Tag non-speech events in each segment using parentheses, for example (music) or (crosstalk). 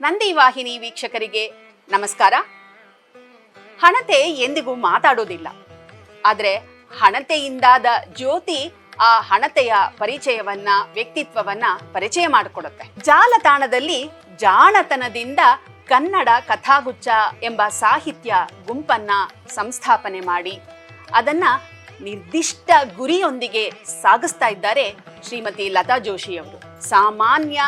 ನಂದಿ ವಾಹಿನಿ ವೀಕ್ಷಕರಿಗೆ ನಮಸ್ಕಾರ. ಹಣತೆ ಎಂದಿಗೂ ಮಾತಾಡೋದಿಲ್ಲ. ಆದರೆ ಹಣತೆಯಿಂದಾದ ಜ್ಯೋತಿ ಆ ಹಣತೆಯ ಪರಿಚಯವನ್ನ, ವ್ಯಕ್ತಿತ್ವವನ್ನ ಪರಿಚಯ ಮಾಡಿಕೊಡುತ್ತೆ. ಜಾಲತಾಣದಲ್ಲಿ ಜಾಣತನದಿಂದ ಕನ್ನಡ ಕಥಾಗುಚ್ಛ ಎಂಬ ಸಾಹಿತ್ಯ ಗುಂಪನ್ನ ಸಂಸ್ಥಾಪನೆ ಮಾಡಿ, ಅದನ್ನ ನಿರ್ದಿಷ್ಟ ಗುರಿಯೊಂದಿಗೆ ಸಾಗಿಸ್ತಾ ಇದ್ದಾರೆ ಶ್ರೀಮತಿ ಲತಾ ಜೋಶಿ ಅವರು ಸಾಮಾನ್ಯ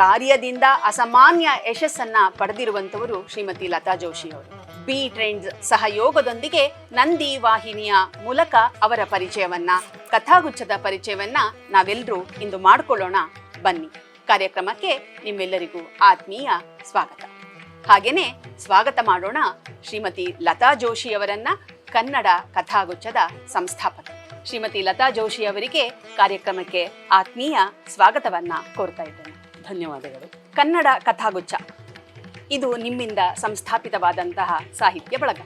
ಕಾರ್ಯದಿಂದ ಅಸಾಮಾನ್ಯ ಯಶಸ್ಸನ್ನ ಪಡೆದಿರುವಂತವರು ಶ್ರೀಮತಿ ಲತಾ ಜೋಶಿ ಅವರು ಬಿ ಟ್ರೆಂಡ್ಸ್ ಸಹಯೋಗದೊಂದಿಗೆ ನಂದಿ ವಾಹಿನಿಯ ಮೂಲಕ ಅವರ ಪರಿಚಯವನ್ನ, ಕಥಾಗುಚ್ಛದ ಪರಿಚಯವನ್ನ ನಾವೆಲ್ಲರೂ ಇಂದು ಮಾಡಿಕೊಳ್ಳೋಣ. ಬನ್ನಿ. ಕಾರ್ಯಕ್ರಮಕ್ಕೆ ನಿಮ್ಮೆಲ್ಲರಿಗೂ ಆತ್ಮೀಯ ಸ್ವಾಗತ. ಹಾಗೇನೆ ಸ್ವಾಗತ ಮಾಡೋಣ ಶ್ರೀಮತಿ ಲತಾ ಜೋಶಿ ಅವರನ್ನ ಕನ್ನಡ ಕಥಾಗುಚ್ಛದ ಸಂಸ್ಥಾಪಕ. ಶ್ರೀಮತಿ ಲತಾ ಜೋಶಿ ಅವರಿಗೆ ಕಾರ್ಯಕ್ರಮಕ್ಕೆ ಆತ್ಮೀಯ ಸ್ವಾಗತವನ್ನ ಕೋರ್ತಾ ಇದ್ದೇನೆ. ಧನ್ಯವಾದಗಳು. ಕನ್ನಡ ಕಥಾಗುಚ್ಛ. ಇದು ನಿಮ್ಮಿಂದ ಸಂಸ್ಥಾಪಿತವಾದಂತಹ ಸಾಹಿತ್ಯ ಬಳಗ.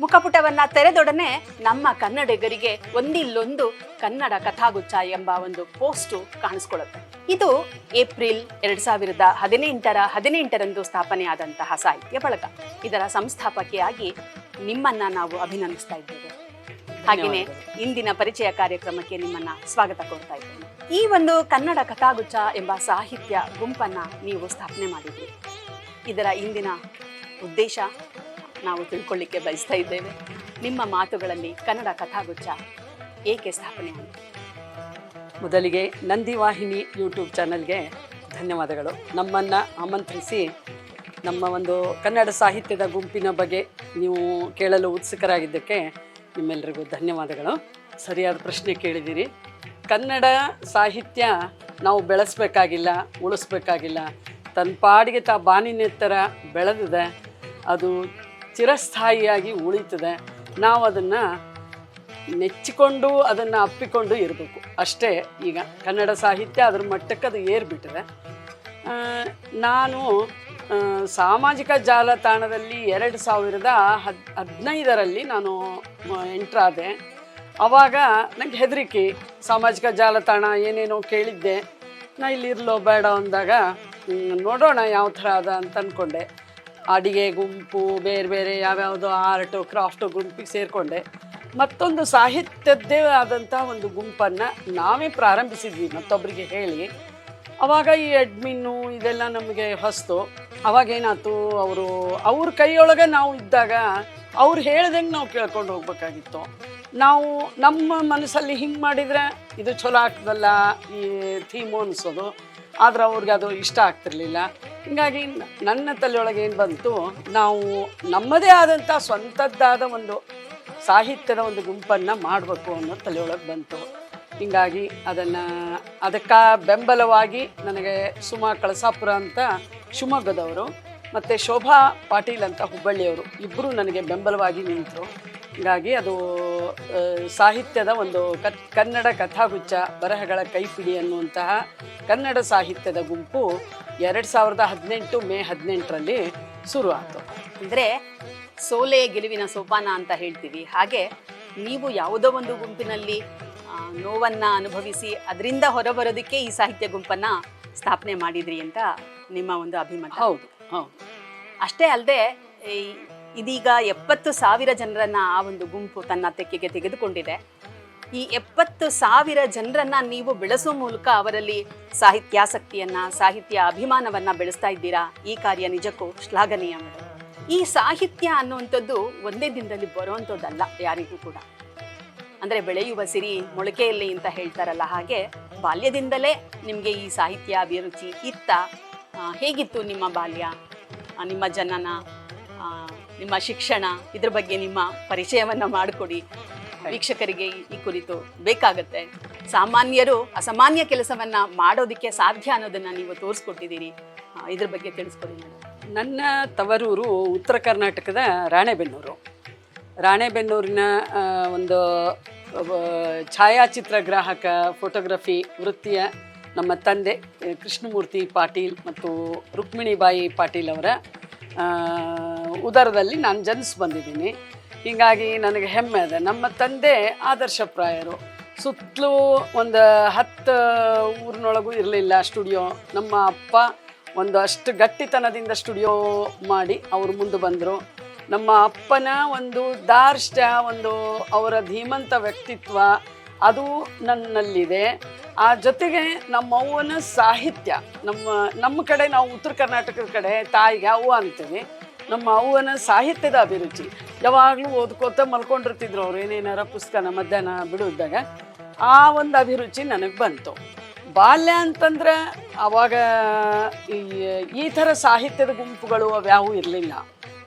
ಮುಖಪುಟವನ್ನ ತೆರೆದೊಡನೆ ನಮ್ಮ ಕನ್ನಡಿಗರಿಗೆ ಒಂದಿಲ್ಲೊಂದು ಕನ್ನಡ ಕಥಾಗುಚ್ಛ ಎಂಬ ಒಂದು ಪೋಸ್ಟು ಕಾಣಿಸ್ಕೊಳ್ಳುತ್ತೆ. ಇದು ಏಪ್ರಿಲ್ ಎರಡ್ ಸಾವಿರದ ಹದಿನೆಂಟರ ಹದಿನೆಂಟರಂದು ಸ್ಥಾಪನೆಯಾದಂತಹ ಸಾಹಿತ್ಯ ಬಳಗ. ಇದರ ಸಂಸ್ಥಾಪಕಿಯಾಗಿ ನಿಮ್ಮನ್ನ ನಾವು ಅಭಿನಂದಿಸ್ತಾ ಇದ್ದೇವೆ. ಹಾಗೆಯೇ ಇಂದಿನ ಪರಿಚಯ ಕಾರ್ಯಕ್ರಮಕ್ಕೆ ನಿಮ್ಮನ್ನ ಸ್ವಾಗತ ಕೋರ್ತಾ ಇದ್ದೇನೆ. ಈ ಒಂದು ಕನ್ನಡ ಕಥಾಗುಚ್ಛ ಎಂಬ ಸಾಹಿತ್ಯ ಗುಂಪನ್ನು ನೀವು ಸ್ಥಾಪನೆ ಮಾಡಿದ್ರಿ. ಇದರ ಇಂದಿನ ಉದ್ದೇಶ ನಾವು ತಿಳ್ಕೊಳ್ಳಿಕ್ಕೆ ಬಯಸ್ತಾ ಇದ್ದೇವೆ. ನಿಮ್ಮ ಮಾತುಗಳಲ್ಲಿ ಕನ್ನಡ ಕಥಾಗುಚ್ಛ ಏಕೆ ಸ್ಥಾಪನೆ ಆಯಿತು ಮೊದಲಿಗೆ ನಂದಿ ವಾಹಿನಿ ಯೂಟ್ಯೂಬ್ ಚಾನಲ್ಗೆ ಧನ್ಯವಾದಗಳು. ನಮ್ಮನ್ನು ಆಮಂತ್ರಿಸಿ ನಮ್ಮ ಒಂದು ಕನ್ನಡ ಸಾಹಿತ್ಯದ ಗುಂಪಿನ ಬಗ್ಗೆ ನೀವು ಕೇಳಲು ಉತ್ಸುಕರಾಗಿದ್ದಕ್ಕೆ ನಿಮ್ಮೆಲ್ಲರಿಗೂ ಧನ್ಯವಾದಗಳು. ಸರಿಯಾದ ಪ್ರಶ್ನೆ ಕೇಳಿದ್ದೀರಿ. ಕನ್ನಡ ಸಾಹಿತ್ಯ ನಾವು ಬೆಳೆಸಬೇಕಾಗಿಲ್ಲ, ಉಳಿಸ್ಬೇಕಾಗಿಲ್ಲ. ತನ್ನ ಪಾಡಿಗೆ ತಾ ಬಾನಿನೆತ್ತರ ಬೆಳೆದಿದೆ. ಅದು ಚಿರಸ್ಥಾಯಿಯಾಗಿ ಉಳಿತದೆ. ನಾವು ಅದನ್ನು ನೆಚ್ಚಿಕೊಂಡು ಅದನ್ನು ಅಪ್ಪಿಕೊಂಡು ಇರಬೇಕು. ಅಷ್ಟೇ ಈಗ ಕನ್ನಡ ಸಾಹಿತ್ಯ ಅದ್ರ ಮಟ್ಟಕ್ಕೆ ಅದು ಏರ್ಬಿಟ್ಟಿದೆ. ನಾನು ಸಾಮಾಜಿಕ ಜಾಲತಾಣದಲ್ಲಿ ಎರಡು ಸಾವಿರದ ಹದ್ ಹದಿನೈದರಲ್ಲಿ ನಾನು ಎಂಟ್ರಾದೆ. ಆವಾಗ ನಂಗೆ ಹೆದರಿಕೆ, ಸಾಮಾಜಿಕ ಜಾಲತಾಣ ಏನೇನೋ ಕೇಳಿದ್ದೆ. ನಾ ಇಲ್ಲಿರಲೋ ಬೇಡ ಅಂದಾಗ ನೋಡೋಣ ಯಾವ ಥರ ಅದ ಅಂತ ಅಂದ್ಕೊಂಡೆ ಅಡಿಗೆ, ಗುಂಪು, ಬೇರೆ ಬೇರೆ ಯಾವ್ಯಾವುದೋ ಆರ್ಟು, ಕ್ರಾಫ್ಟು ಗುಂಪಿಗೆ ಸೇರಿಕೊಂಡೆ. ಮತ್ತೊಂದು ಸಾಹಿತ್ಯದ್ದೇ ಆದಂಥ ಒಂದು ಗುಂಪನ್ನು ನಾವೇ ಪ್ರಾರಂಭಿಸಿದ್ವಿ ಮತ್ತೊಬ್ಬರಿಗೆ ಹೇಳಿ. ಅವಾಗ ಈ ಅಡ್ಮಿನ್ನು ಇದೆಲ್ಲ ನಮಗೆ ಹೊಸ್ತು. ಅವಾಗ ಏನಾಯ್ತು, ಅವರು ಅವ್ರ ಕೈಯೊಳಗೆ ನಾವು ಇದ್ದಾಗ ಅವ್ರು ಹೇಳ್ದಂಗೆ ನಾವು ಕೇಳ್ಕೊಂಡು ಹೋಗ್ಬೇಕಾಗಿತ್ತು. ನಾವು ನಮ್ಮ ಮನಸ್ಸಲ್ಲಿ ಹಿಂಗೆ ಮಾಡಿದರೆ ಇದು ಚಲೋ ಆಗ್ತದಲ್ಲ ಈ ಥೀಮು ಅನಿಸೋದು. ಆದ್ರೆ ಅವ್ರಿಗೆ ಅದು ಇಷ್ಟ ಆಗ್ತಿರ್ಲಿಲ್ಲ. ಹಿಂಗಾಗಿ ನನ್ನ ತಲೆಯೊಳಗೆ ಏನು ಬಂತು, ನಾವು ನಮ್ಮದೇ ಆದಂಥ ಸ್ವಂತದ್ದಾದ ಒಂದು ಸಾಹಿತ್ಯದ ಒಂದು ಗುಂಪನ್ನು ಮಾಡಬೇಕು ಅನ್ನೋ ತಲೆಯೊಳಗೆ ಬಂತು. ಹಿಂಗಾಗಿ ಅದನ್ನು, ಅದಕ್ಕೆ ಬೆಂಬಲವಾಗಿ ನನಗೆ ಸುಮಾ ಕಳಸಾಪುರ ಅಂತ ಶಿವಮೊಗ್ಗದವರು ಮತ್ತು ಶೋಭಾ ಪಾಟೀಲ್ ಅಂತ ಹುಬ್ಬಳ್ಳಿಯವರು ಇಬ್ಬರು ನನಗೆ ಬೆಂಬಲವಾಗಿ ನಿಂತರು. ಹೀಗಾಗಿ ಅದು ಸಾಹಿತ್ಯದ ಒಂದು ಕತ್ ಕನ್ನಡ ಕಥಾಗುಚ್ಛ ಬರಹಗಳ ಕೈಪಿಡಿ ಅನ್ನುವಂತಹ ಕನ್ನಡ ಸಾಹಿತ್ಯದ ಗುಂಪು ಎರಡು ಸಾವಿರದ ಹದಿನೆಂಟು ಮೇ ಹದಿನೆಂಟರಲ್ಲಿ ಶುರು ಆಯಿತು ಅಂದ್ರೆ ಸೋಲೆ ಗೆಲುವಿನ ಸೋಪಾನ ಅಂತ ಹೇಳ್ತೀವಿ. ಹಾಗೆ ನೀವು ಯಾವುದೋ ಒಂದು ಗುಂಪಿನಲ್ಲಿ ನೋವನ್ನು ಅನುಭವಿಸಿ ಅದರಿಂದ ಹೊರಬರೋದಕ್ಕೆ ಈ ಸಾಹಿತ್ಯ ಗುಂಪನ್ನು ಸ್ಥಾಪನೆ ಮಾಡಿದ್ರಿ ಅಂತ ನಿಮ್ಮ ಒಂದು ಅಭಿಮತ. ಹೌದು ಹೌದು. ಅಷ್ಟೇ ಅಲ್ಲದೆ ಇದೀಗ ಎಪ್ಪತ್ತು ಸಾವಿರ ಜನರನ್ನ ಆ ಒಂದು ಗುಂಪು ತನ್ನ ತೆಕ್ಕೆಗೆ ತೆಗೆದುಕೊಂಡಿದೆ. ಈ ಎಪ್ಪತ್ತು ಸಾವಿರ ಜನರನ್ನ ನೀವು ಬೆಳೆಸೋ ಮೂಲಕ ಅವರಲ್ಲಿ ಸಾಹಿತ್ಯಾಸಕ್ತಿಯನ್ನ, ಸಾಹಿತ್ಯ ಅಭಿಮಾನವನ್ನ ಬೆಳೆಸ್ತಾ ಇದ್ದೀರಾ? ಈ ಕಾರ್ಯ ನಿಜಕ್ಕೂ ಶ್ಲಾಘನೀಯ ಈ ಸಾಹಿತ್ಯ ಅನ್ನುವಂಥದ್ದು ಒಂದೇ ದಿನದಲ್ಲಿ ಬರುವಂಥದ್ದಲ್ಲ, ಯಾರಿಗೂ ಕೂಡ. ಅಂದ್ರೆ ಬೆಳೆಯುವ ಸಿರಿ ಮೊಳಕೆಯಲ್ಲಿ ಅಂತ ಹೇಳ್ತಾರಲ್ಲ ಹಾಗೆ, ಬಾಲ್ಯದಿಂದಲೇ ನಿಮಗೆ ಈ ಸಾಹಿತ್ಯ ಅಭಿರುಚಿ ಇತ್ತ. ಹೇಗಿತ್ತು ನಿಮ್ಮ ಬಾಲ್ಯ? ನಿಮ್ಮ ಜನನ? ನಿಮ್ಮ ಶಿಕ್ಷಣ, ಇದ್ರ ಬಗ್ಗೆ ನಿಮ್ಮ ಪರಿಚಯವನ್ನ ಮಾಡಿಕೊಡಿ. ವೀಕ್ಷಕರಿಗೆ ಈ- ಕುರಿತು ಬೇಕಾಗತ್ತೆ. ಸಾಮಾನ್ಯರು ಅಸಾಮಾನ್ಯ ಕೆಲಸವನ್ನ ಮಾಡೋದಕ್ಕೆ ಸಾಧ್ಯ ಅನ್ನೋದನ್ನ ನೀವು ತೋರಿಸ್ಕೊಟ್ಟಿದ್ದೀರಿ. ಇದ್ರ ಬಗ್ಗೆ ತಿಳಿಸ್ಕೊಡಿ ನನ್ನ ತವರೂರು ಉತ್ತರ ಕರ್ನಾಟಕದ ರಾಣೆಬೆನ್ನೂರು. ರಾಣೆಬೆನ್ನೂರಿನ ಒಂದು ಛಾಯಾಚಿತ್ರ ಗ್ರಾಹಕ, ಫೋಟೋಗ್ರಫಿ ವೃತ್ತಿಯ ನಮ್ಮ ತಂದೆ, ಕೃಷ್ಣಮೂರ್ತಿ ಪಾಟೀಲ್ ಮತ್ತು ರುಕ್ಮಿಣಿಬಾಯಿ ಪಾಟೀಲ್ ಅವರ ಉದರದಲ್ಲಿ ನಾನು ಜನಿಸಿ ಬಂದಿದ್ದೀನಿ. ಹೀಗಾಗಿ ನನಗೆ ಹೆಮ್ಮೆ ಇದೆ. ನಮ್ಮ ತಂದೆ ಆದರ್ಶಪ್ರಾಯರು ಸುತ್ತಲೂ ಒಂದು ಹತ್ತು ಊರಿನೊಳಗೂ ಇರಲಿಲ್ಲ ಸ್ಟುಡಿಯೋ. ನಮ್ಮ ಅಪ್ಪ ಒಂದು ಅಷ್ಟು ಗಟ್ಟಿತನದಿಂದ ಸ್ಟುಡಿಯೋ ಮಾಡಿ ಅವರು ಮುಂದೆ ಬಂದರು. ನಮ್ಮ ಅಪ್ಪನ ಒಂದು ದಾರ್ಷ್ಟ್ಯ, ಒಂದು ಅವರ ಧೀಮಂತ ವ್ಯಕ್ತಿತ್ವ ಅದು ನನ್ನಲ್ಲಿದೆ. ಆ ಜೊತೆಗೆ ನಮ್ಮ ಅವ್ವನ ಸಾಹಿತ್ಯ, ನಮ್ಮ ನಮ್ಮ ಕಡೆ ನಾವು ಉತ್ತರ ಕರ್ನಾಟಕದ ಕಡೆ ತಾಯಿಗೆ ಅವ್ವ ಅಂತೀವಿ. ನಮ್ಮ ಅವ್ವನ ಸಾಹಿತ್ಯದ ಅಭಿರುಚಿ. ಯಾವಾಗಲೂ ಓದ್ಕೋತ ಮಲ್ಕೊಂಡಿರ್ತಿದ್ರು ಅವ್ರು, ಏನೇನಾರ ಪುಸ್ತಕನ ಮಧ್ಯಾಹ್ನ ಬಿಡುವಾಗ ಆ ಒಂದು ಅಭಿರುಚಿ ನನಗೆ ಬಂತು. ಬಾಲ್ಯ ಅಂತಂದ್ರೆ ಅವಾಗ ಈ ಈ ಥರ ಸಾಹಿತ್ಯದ ಗುಂಪುಗಳು ಅವ್ಯಾವು ಇರಲಿಲ್ಲ.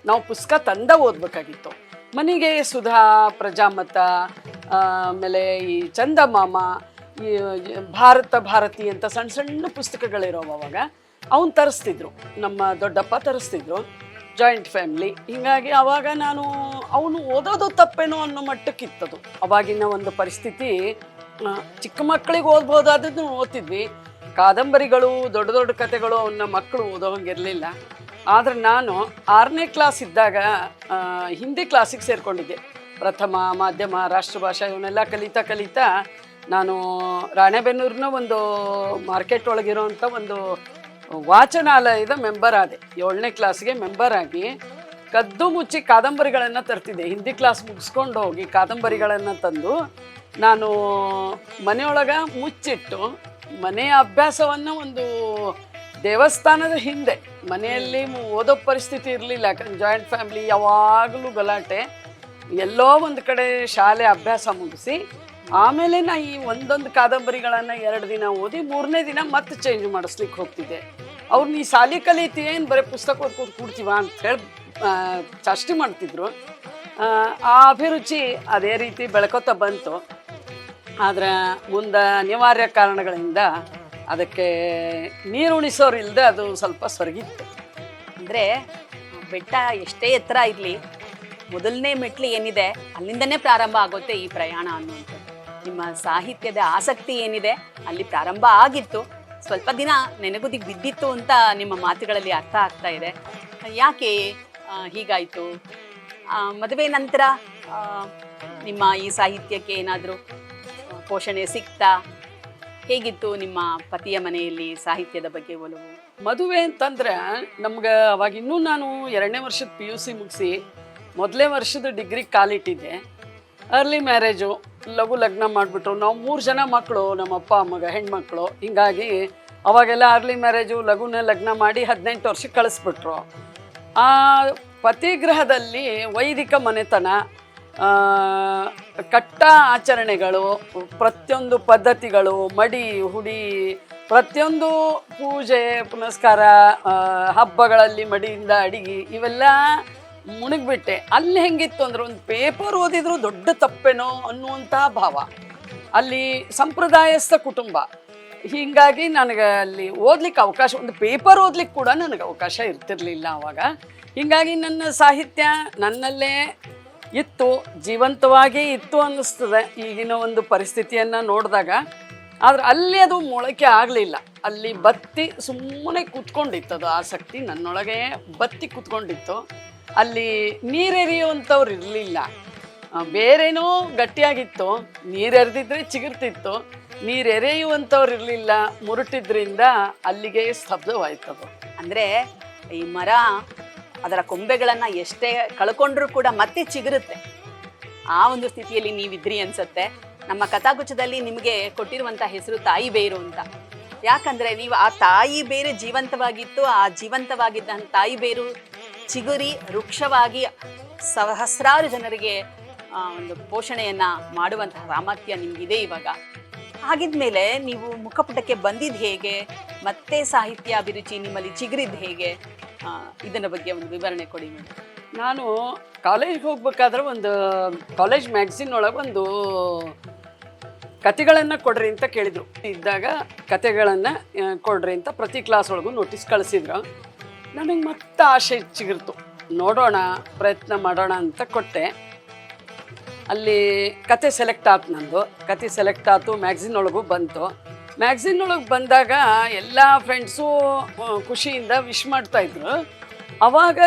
ನಾವು ಪುಸ್ತಕ ತಂದ ಓದಬೇಕಾಗಿತ್ತು. ಮನೆಗೆ ಸುಧಾ, ಪ್ರಜಾಮತ, ಆಮೇಲೆ ಈ ಚಂದಮಾಮ ಭಾರತ ಭಾರತಿ ಅಂತ ಸಣ್ಣ ಸಣ್ಣ ಪುಸ್ತಕಗಳಿರೋವು ಅವಾಗ. ಅವನು ತರಿಸ್ತಿದ್ರು. ನಮ್ಮ ದೊಡ್ಡಪ್ಪ ತರಿಸ್ತಿದ್ರು. ಜಾಯಿಂಟ್ ಫ್ಯಾಮಿಲಿ ಹೀಗಾಗಿ ಅವಾಗ ನಾನು ಅವನು ಓದೋದು ತಪ್ಪೇನೋ ಅನ್ನೋ ಮಟ್ಟಕ್ಕಿತ್ತದು. ಅವಾಗಿನ ಒಂದು ಪರಿಸ್ಥಿತಿ ಚಿಕ್ಕ ಮಕ್ಕಳಿಗೆ ಓದ್ಬೋದಾದದ್ದು ಓದ್ತಿದ್ವಿ. ಕಾದಂಬರಿಗಳು, ದೊಡ್ಡ ದೊಡ್ಡ ಕಥೆಗಳು ಅವನ್ನ ಮಕ್ಕಳು ಓದೋ ಹಂಗಿರಲಿಲ್ಲ ಆದರೆ ನಾನು ಆರನೇ ಕ್ಲಾಸ್ ಇದ್ದಾಗ ಹಿಂದಿ ಕ್ಲಾಸಿಗೆ ಸೇರಿಕೊಂಡಿದ್ದೆ. ಪ್ರಥಮ, ಮಾಧ್ಯಮ, ರಾಷ್ಟ್ರಭಾಷೆ ಇವನ್ನೆಲ್ಲ ಕಲಿತಾ ಕಲಿತಾ ನಾನು ರಾಣೆಬೆನ್ನೂರಿನ ಒಂದು ಮಾರ್ಕೆಟ್ ಒಳಗಿರೋಂಥ ಒಂದು ವಾಚನಾಲಯದ ಮೆಂಬರ್ ಆದೆ. ಏಳನೇ ಕ್ಲಾಸ್ಗೆ ಮೆಂಬರ್ ಆಗಿ ಕದ್ದು ಮುಚ್ಚಿ ಕಾದಂಬರಿಗಳನ್ನು ತರ್ತಿದ್ದೆ. ಹಿಂದಿ ಕ್ಲಾಸ್ ಮುಗಿಸ್ಕೊಂಡು ಹೋಗಿ ಕಾದಂಬರಿಗಳನ್ನು ತಂದು ನಾನು ಮನೆಯೊಳಗೆ ಮುಚ್ಚಿಟ್ಟು ಮನೆಯ ಅಭ್ಯಾಸವನ್ನು ಒಂದು ದೇವಸ್ಥಾನದ ಹಿಂದೆ, ಮನೆಯಲ್ಲಿ ಓದೋ ಪರಿಸ್ಥಿತಿ ಇರಲಿಲ್ಲ. ಯಾಕಂದ್ರೆ ಜಾಯಿಂಟ್ ಫ್ಯಾಮಿಲಿ ಯಾವಾಗಲೂ ಗಲಾಟೆ. ಎಲ್ಲೋ ಒಂದು ಕಡೆ ಶಾಲೆ ಅಭ್ಯಾಸ ಮುಗಿಸಿ ಆಮೇಲೆ ನಾ ಈ ಒಂದೊಂದು ಕಾದಂಬರಿಗಳನ್ನು ಎರಡು ದಿನ ಓದಿ ಮೂರನೇ ದಿನ ಮತ್ತೆ ಚೇಂಜ್ ಮಾಡಿಸ್ಲಿಕ್ಕೆ ಹೋಗ್ತಿದ್ದೆ. ಅವ್ರು ನೀ ಶಾಲೆ ಕಲಿತಿ ಏನು ಬರೀ ಪುಸ್ತಕ ಓದ್ಕೊಂಡು ಕೂಡ್ತೀವ ಅಂತ ಹೇಳಿ ಚಷ್ಟಿ ಮಾಡ್ತಿದ್ರು. ಆ, ಅಭಿರುಚಿ ಅದೇ ರೀತಿ ಬೆಳ್ಕೊತ ಬಂತು. ಆದರೆ ಮುಂದೆ ಅನಿವಾರ್ಯ ಕಾರಣಗಳಿಂದ ಅದಕ್ಕೆ ನೀರು ಉಣಿಸೋರು ಇಲ್ಲದೆ ಅದು ಸ್ವಲ್ಪ ಸೊರಗಿತ್ತು ಅಂದರೆ ಬೆಟ್ಟ ಎಷ್ಟೇ ಎತ್ತರ ಇರಲಿ ಮೊದಲನೇ ಮೆಟ್ಲು ಏನಿದೆ ಅಲ್ಲಿಂದನೇ ಪ್ರಾರಂಭ ಆಗುತ್ತೆ ಈ ಪ್ರಯಾಣ ಅನ್ನುವಂಥದ್ದು. ನಿಮ್ಮ ಸಾಹಿತ್ಯದ ಆಸಕ್ತಿ ಏನಿದೆ? ಅಲ್ಲಿ ಪ್ರಾರಂಭ ಆಗಿತ್ತು. ಸ್ವಲ್ಪ ದಿನ ನೆನಗುದಿಗೆ ಬಿದ್ದಿತ್ತು ಅಂತ ನಿಮ್ಮ ಮಾತುಗಳಲ್ಲಿ ಅರ್ಥ ಆಗ್ತಾ ಇದೆ. ಯಾಕೆ ಹೀಗಾಯಿತು? ಮದುವೆ ನಂತರ ನಿಮ್ಮ ಈ ಸಾಹಿತ್ಯಕ್ಕೆ ಏನಾದರೂ ಪೋಷಣೆ ಸಿಕ್ತಾ? ಹೇಗಿತ್ತು ನಿಮ್ಮ ಪತಿಯ ಮನೆಯಲ್ಲಿ ಸಾಹಿತ್ಯದ ಬಗ್ಗೆ ಒಲವು? ಮದುವೆ ಅಂತಂದ್ರೆ ನಮ್ಗೆ ಅವಾಗ ಇನ್ನೂ ನಾನು ಎರಡನೇ ವರ್ಷದ ಪಿ ಯು ಸಿ ಮುಗಿಸಿ ಮೊದಲನೇ ವರ್ಷದ ಡಿಗ್ರಿ ಕಾಲಿಟ್ಟಿದ್ದೆ. ಅರ್ಲಿ ಮ್ಯಾರೇಜು ಲಘು ಲಗ್ನ ಮಾಡಿಬಿಟ್ರು. ನಾವು ಮೂರು ಜನ ಮಕ್ಕಳು ನಮ್ಮ ಅಪ್ಪ ಅಮ್ಮಗ ಹೆಣ್ಮಕ್ಳು. ಹಿಂಗಾಗಿ ಅವಾಗೆಲ್ಲ ಅರ್ಲಿ ಮ್ಯಾರೇಜು ಲಘುನ ಲಗ್ನ ಮಾಡಿ ಹದಿನೆಂಟು ವರ್ಷಕ್ಕೆ ಕಳಿಸ್ಬಿಟ್ರು. ಆ ಪತಿಗ್ರಹದಲ್ಲಿ ವೈದಿಕ ಮನೆತನ ಕಟ್ಟ ಆಚರಣೆಗಳು, ಪ್ರತಿಯೊಂದು ಪದ್ಧತಿಗಳು, ಮಡಿ, ಹುಡಿ, ಪ್ರತಿಯೊಂದು ಪೂಜೆ, ಪುನಸ್ಕಾರ ಹಬ್ಬಗಳಲ್ಲಿ ಮಡಿಯಿಂದ ಅಡಿಗೆ, ಇವೆಲ್ಲ ಮುಳುಗ್ಬಿಟ್ಟೆ ಅಲ್ಲಿ ಹೆಂಗಿತ್ತು ಅಂದ್ರೆ ಒಂದು ಪೇಪರ್ ಓದಿದ್ರು ದೊಡ್ಡ ತಪ್ಪೇನೋ ಅನ್ನುವಂತಹ ಭಾವ. ಅಲ್ಲಿ ಸಂಪ್ರದಾಯಸ್ಥ ಕುಟುಂಬ. ಹೀಗಾಗಿ ನನಗೆ ಅಲ್ಲಿ ಓದ್ಲಿಕ್ಕೆ ಅವಕಾಶ, ಒಂದು ಪೇಪರ್ ಓದ್ಲಿಕ್ಕೆ ಕೂಡ ನನಗೆ ಅವಕಾಶ ಇರ್ತಿರ್ಲಿಲ್ಲ ಅವಾಗ. ಹೀಗಾಗಿ ನನ್ನ ಸಾಹಿತ್ಯ ನನ್ನಲ್ಲೇ ಇತ್ತು, ಜೀವಂತವಾಗಿ ಇತ್ತು ಅನ್ನಿಸ್ತದೆ ಈಗಿನ ಒಂದು ಪರಿಸ್ಥಿತಿಯನ್ನು ನೋಡಿದಾಗ. ಆದ್ರೆ ಅಲ್ಲಿ ಅದು ಮೊಳಕೆ ಆಗಲಿಲ್ಲ. ಅಲ್ಲಿ ಬತ್ತಿ ಸುಮ್ಮನೆ ಕೂತ್ಕೊಂಡಿತ್ತು, ಅದು ಆಸಕ್ತಿ ನನ್ನೊಳಗೆ ಬತ್ತಿ ಕೂತ್ಕೊಂಡಿತ್ತು. ಅಲ್ಲಿ ನೀರೆರಿಯುವಂಥವ್ರು ಇರಲಿಲ್ಲ. ಬೇರೇನೋ ಗಟ್ಟಿಯಾಗಿತ್ತು, ನೀರೆರೆದಿದ್ರೆ ಚಿಗುರ್ತಿತ್ತು, ನೀರೆರೆಯುವಂಥವ್ರು ಇರಲಿಲ್ಲ, ಮುರುಟಿದ್ರಿಂದ ಅಲ್ಲಿಗೆ ಸ್ತಬ್ಧವಾಯ್ತದು. ಅಂದರೆ ಈ ಮರ ಅದರ ಕೊಂಬೆಗಳನ್ನು ಎಷ್ಟೇ ಕಳ್ಕೊಂಡ್ರೂ ಕೂಡ ಮತ್ತೆ ಚಿಗುರುತ್ತೆ. ಆ ಒಂದು ಸ್ಥಿತಿಯಲ್ಲಿ ನೀವಿದ್ರಿ ಅನ್ಸುತ್ತೆ. ನಮ್ಮ ಕಥಾಗುಚ್ಛದಲ್ಲಿ ನಿಮಗೆ ಕೊಟ್ಟಿರುವಂಥ ಹೆಸರು ತಾಯಿ ಬೇರು ಅಂತ. ಯಾಕಂದರೆ ನೀವು ಆ ತಾಯಿ ಬೇರೆ ಜೀವಂತವಾಗಿತ್ತು, ಆ ಜೀವಂತವಾಗಿದ್ದ ತಾಯಿ ಬೇರು ಚಿಗುರಿ ವೃಕ್ಷವಾಗಿ ಸಹಸ್ರಾರು ಜನರಿಗೆ ಒಂದು ಪೋಷಣೆಯನ್ನ ಮಾಡುವಂತಹ ಸಾಮರ್ಥ್ಯ ನಿಮ್ಗಿದೆ ಇವಾಗ. ಹಾಗಿದ್ಮೇಲೆ ನೀವು ಮುಖಪುಟಕ್ಕೆ ಬಂದಿದ್ದು ಹೇಗೆ? ಮತ್ತೆ ಸಾಹಿತ್ಯ ಅಭಿರುಚಿ ನಿಮ್ಮಲ್ಲಿ ಚಿಗುರಿದ್ದು ಹೇಗೆ? ಇದನ್ನ ಬಗ್ಗೆ ಒಂದು ವಿವರಣೆ ಕೊಡಿ ನಾನು ಕಾಲೇಜ್ಗೆ ಹೋಗ್ಬೇಕಾದ್ರೆ ಒಂದು, ಕಾಲೇಜ್ ಮ್ಯಾಗ್ಝಿನ್ ಒಳಗೆ ಒಂದು ಕತೆಗಳನ್ನು ಕೊಡ್ರಿ ಅಂತ ಕೇಳಿದರು. ಇದ್ದಾಗ ಕತೆಗಳನ್ನು ಕೊಡ್ರಿ ಅಂತ ಪ್ರತಿ ಕ್ಲಾಸ್ ಒಳಗೂ ನೋಟಿಸ್ ಕಳಿಸಿದ್ರು. ನನಗೆ ಮತ್ತೆ ಆಸೆ ಹೆಚ್ಚಿಗಿರ್ತು ನೋಡೋಣ, ಪ್ರಯತ್ನ ಮಾಡೋಣ ಅಂತ ಕೊಟ್ಟೆ. ಅಲ್ಲಿ ಕತೆ ಸೆಲೆಕ್ಟ್ ಆಯ್ತು ನಂದು. ಕತೆ ಸೆಲೆಕ್ಟ್ ಆಯ್ತು ಮ್ಯಾಗ್ಝಿನ್ ಒಳಗೂ ಬಂತು. ಮ್ಯಾಗ್ಝಿನ್ ಒಳಗೆ ಬಂದಾಗ ಎಲ್ಲ ಫ್ರೆಂಡ್ಸು ಖುಷಿಯಿಂದ ವಿಶ್ ಮಾಡ್ತಾಯಿದ್ರು ಅವಾಗ